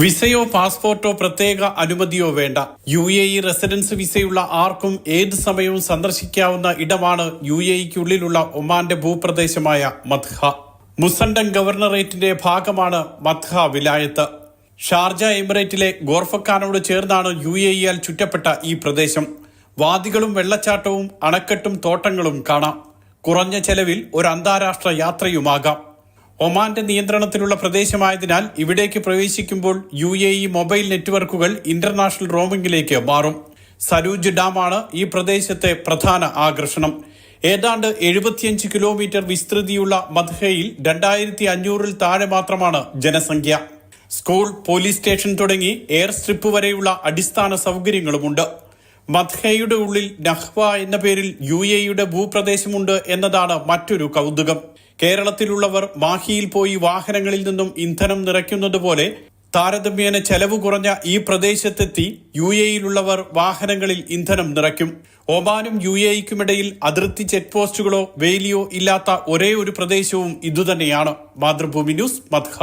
വിസയോ പാസ്പോർട്ടോ പ്രത്യേക അനുമതിയോ വേണ്ട. യു എ ഇ റെസിഡൻസ് വിസയുള്ള ആർക്കും ഏത് സമയവും സന്ദർശിക്കാവുന്ന ഇടമാണ് യു എ ഇക്കുള്ളിലുള്ള ഒമാന്റെ ഭൂപ്രദേശമായ മത്ഹ മുസണ്ടൻ ഗവർണറേറ്റിന്റെ ഭാഗമാണ് മത്ഹ വിലായത്ത്. ഷാർജ എമിറേറ്റിലെ ഗോർഫക്കാനോട് ചേർന്നാണ് യു എ ഇയാൽ ചുറ്റപ്പെട്ട ഈ പ്രദേശം. വാദികളും വെള്ളച്ചാട്ടവും അണക്കെട്ടും തോട്ടങ്ങളും കാണാം. കുറഞ്ഞ ചെലവിൽ ഒരു അന്താരാഷ്ട്ര യാത്രയുമാകാം. ഒമാന്റെ നിയന്ത്രണത്തിലുള്ള പ്രദേശമായതിനാൽ ഇവിടേക്ക് പ്രവേശിക്കുമ്പോൾ യു എ ഇ മൊബൈൽ നെറ്റ്വർക്കുകൾ ഇന്റർനാഷണൽ റോമിംഗിലേക്ക് മാറും. സരൂജ് ഡാമാണ് ഈ പ്രദേശത്തെ പ്രധാന ആകർഷണം. ഏതാണ്ട് എഴുപത്തിയഞ്ച് കിലോമീറ്റർ വിസ്തൃതിയുള്ള മദ്ഹയിൽ രണ്ടായിരത്തി അഞ്ഞൂറിൽ താഴെ മാത്രമാണ് ജനസംഖ്യ. സ്കൂൾ പോലീസ് സ്റ്റേഷൻ തുടങ്ങി എയർ സ്ട്രിപ്പ് വരെയുള്ള അടിസ്ഥാന സൗകര്യങ്ങളുമുണ്ട്. മദ്ഹയുടെ ഉള്ളിൽ നഹ്വ എന്ന പേരിൽ യു എയുടെ ഭൂപ്രദേശമുണ്ട് എന്നതാണ് മറ്റൊരു കൗതുകം. കേരളത്തിലുള്ളവർ മാഹിയിൽ പോയി വാഹനങ്ങളിൽ നിന്നും ഇന്ധനം നിറയ്ക്കുന്നത് പോലെ താരതമ്യേന ചെലവ് കുറഞ്ഞ ഈ പ്രദേശത്തെത്തി യു എയിലുള്ളവർ വാഹനങ്ങളിൽ ഇന്ധനം നിറയ്ക്കും. ഒമാനും യു എയ്ക്കുമിടയിൽ അതിർത്തി ചെക്ക് പോസ്റ്റുകളോ വേലിയോ ഇല്ലാത്ത ഒരേ ഒരു പ്രദേശവും ഇതുതന്നെയാണ്. മാതൃഭൂമി ന്യൂസ് മദ്ഹ